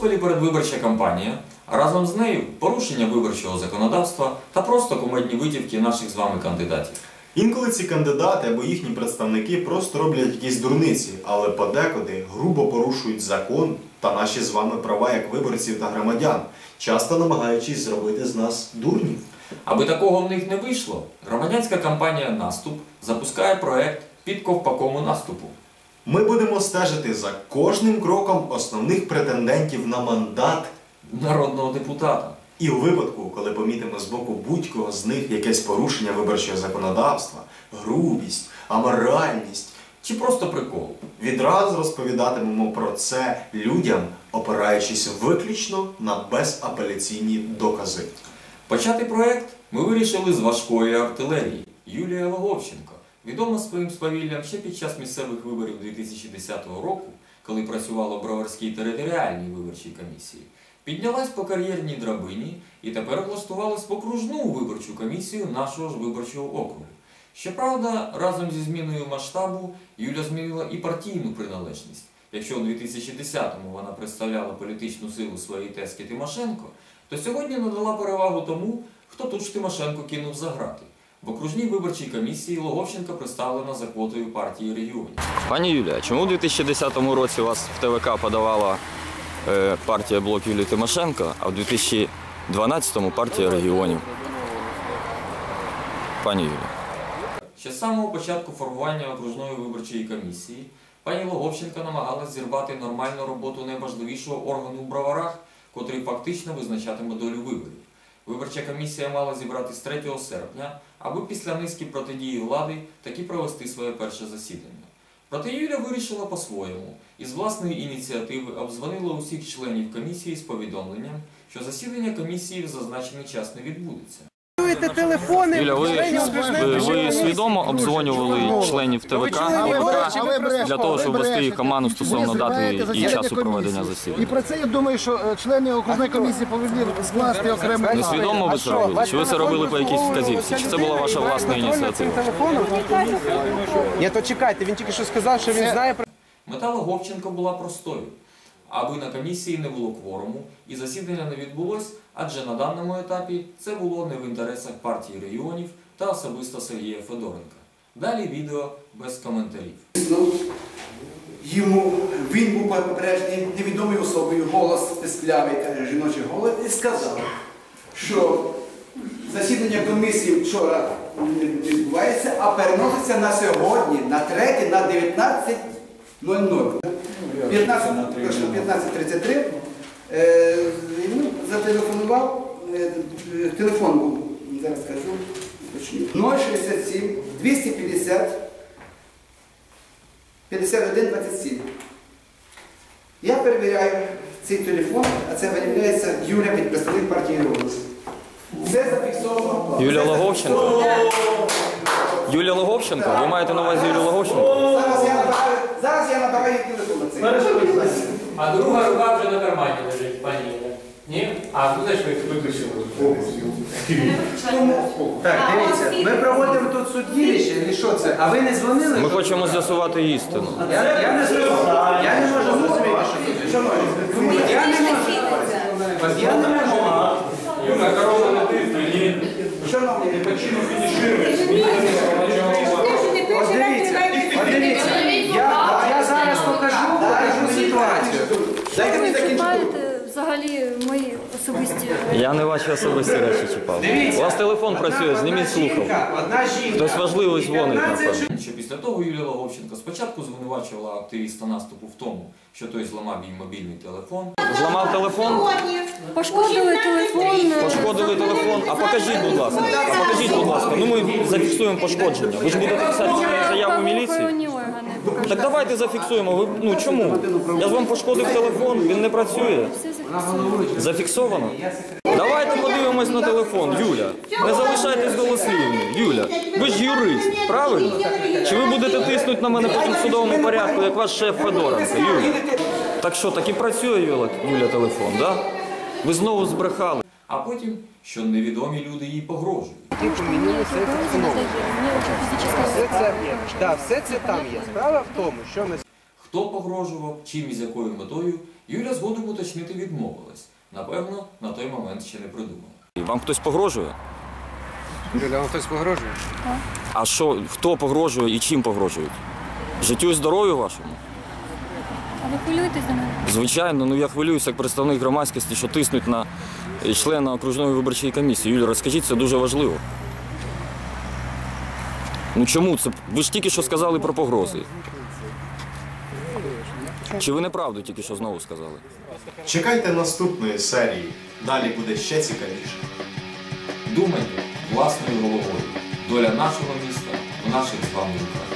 Відтоді передвиборча кампанія, а разом з нею порушення виборчого законодавства та просто кумедні витівки наших з вами кандидатів. Інколи ці кандидати або їхні представники просто роблять якісь дурниці, але подекуди грубо порушують закон та наші з вами права як виборців та громадян, часто намагаючись зробити з нас дурнів. Аби такого в них не вийшло, громадянська кампанія Наступ запускає проект під ковпаком наступу. Ми будемо стежити за кожним кроком основних претендентів на мандат. народного депутата. І у випадку, коли помітимо з боку будь-кого з них якесь порушення виборчого законодавства, грубість, аморальність, Чи просто прикол? відразу розповідатимемо про це людям, опираючись виключно на безапеляційні докази. Почати проект ми вирішили з важкої артилерії Юлія Логовченко, відома своїм свавіллям ще під час місцевих виборів 2010 року, коли працювала в Броварській територіальній виборчій комісії, піднялась по кар'єрній драбині і тепер влаштувалась в окружну виборчу комісію нашого ж виборчого округу. Щоправда, разом зі зміною масштабу Юля змінила і партійну приналежність. Якщо у 2010-му вона представляла політичну силу своєї тески Тимошенко, то сьогодні надала перевагу тому, хто тут ж Тимошенко кинув за грати. В окружній виборчій комісії Логовченка представлена за квотою партії регіонів. Пані Юлія, чому у 2010 році вас в ТВК подавала е, партія Блок Юлії Тимошенко, а в 2012-му партія регіонів? Пані Юлія. Ще з самого початку формування окружної виборчої комісії пані Логовченка намагалась зірвати нормальну роботу найважливішого органу в броварах, котрий фактично визначатиме долю виборів. Виборча комісія мала зібратись 3 серпня, аби після низки протидії влади таки провести своє перше засідання. Проте Юля вирішила по-своєму і з власної ініціативи обзвонила усіх членів комісії з повідомленням, що засідання комісії в зазначений час не відбудеться. Чуєте телефони? Юля, ви, ви, ви свідомо обдзвонювали членів ТВК для того, щоб вести їх команду стосовно дати і часу проведення І про це я думаю, що е, члени окружної комісії повинні скласти окремо. Несвідомо ви це робили? Чи ви це робили по якійсь вказівці? Чи це була ваша власна ініціатива? Ні, то чекайте, він тільки що сказав, що він знає про Мета Логовченко була простою, аби на комісії не було кворуму і засідання не відбулось, адже на даному етапі це було не в інтересах партії регіонів та особисто Сергія Федоренка. Далі відео без коментарів. Йому він був попереджений невідомою особою, голос каже, жіночий голос, і сказав, що засідання комісії вчора відбувається, а переноситься на сьогодні, на 3, на 19.00. 15, точно 15.33. Е, Йому зателефонував, е, телефон був, зараз скажу, точно, 067 250 51-27. Я перевіряю цей телефон, а це виявляється Юля представник партії «Голос». Це зафіксовано. Юлія Логовченко? Юлія Логовченко? Ви маєте на увазі Юлію Логовченко? Набираю телефон на цей. А друга рука вже на кармані лежить, пані Ні? А ну знаєш, ви виключили. Так, дивіться, ми проводимо тут судилище, і що це? А ви не дзвонили? Ми хочемо з'ясувати істину. Я, я не зрозумів. Я не можу зрозуміти, що тут. Я не можу. Я не можу. Юля, корона не тисне, ні. Шановні, От дивіться, от дивіться. Я, я зараз покажу, покажу ситуацію. Дайте мені Ви закінчити. чіпаєте взагалі мої особисті. Я не ваші особисті речі чіпав. У вас телефон працює, зніміть. Одна жінка. Хтось важливий дзвонить, напевно. Що після того Юлія Логовченко спочатку звинувачувала активіста наступу в тому, що той зламав їй мобільний телефон, Зламав телефон, Пошкодили телефон. е, пошкодили телефон. А покажіть, будь ласка. А покажіть, будь ласка. Ну ми зафіксуємо пошкодження. Ви ж будете писати заяву Так давайте зафіксуємо. Ви ну чому? Я ж вам пошкодив телефон, він не працює. Зафіксовано. Давайте подивимось на телефон, Юля. Не залишайтесь голослівною. Юля, ви ж юрист, правильно? Чи ви будете тиснути на мене потім в судовому порядку, як ваш шеф Федоренко, Юля? Так що, так і працює Юля, Юля телефон, да? Ви знову збрехали. А потім, що невідомі люди їй погрожують. Мені все це Все це, да, все це там є. Справа в тому, що ми Хто погрожував, чим і з якою метою, Юля згодом уточнити відмовилась. Напевно, на той момент ще не придумала. Вам хтось погрожує? Юля, вам хтось погрожує? А що, хто погрожує і чим погрожують? Життю і здоров'ю вашому? А ви хвилюєтесь за мене? Звичайно, ну я хвилююся як представник громадськості, що тиснуть на е, члена окружної виборчої комісії. Юля, розкажіть, це дуже важливо. Ну чому це? Ви ж тільки що сказали про погрози. Чи ви неправду тільки що знову сказали? Чекайте наступної серії. Далі буде ще цікавіше. Думайте власною головою. Доля нашого міста в наших з вами руках.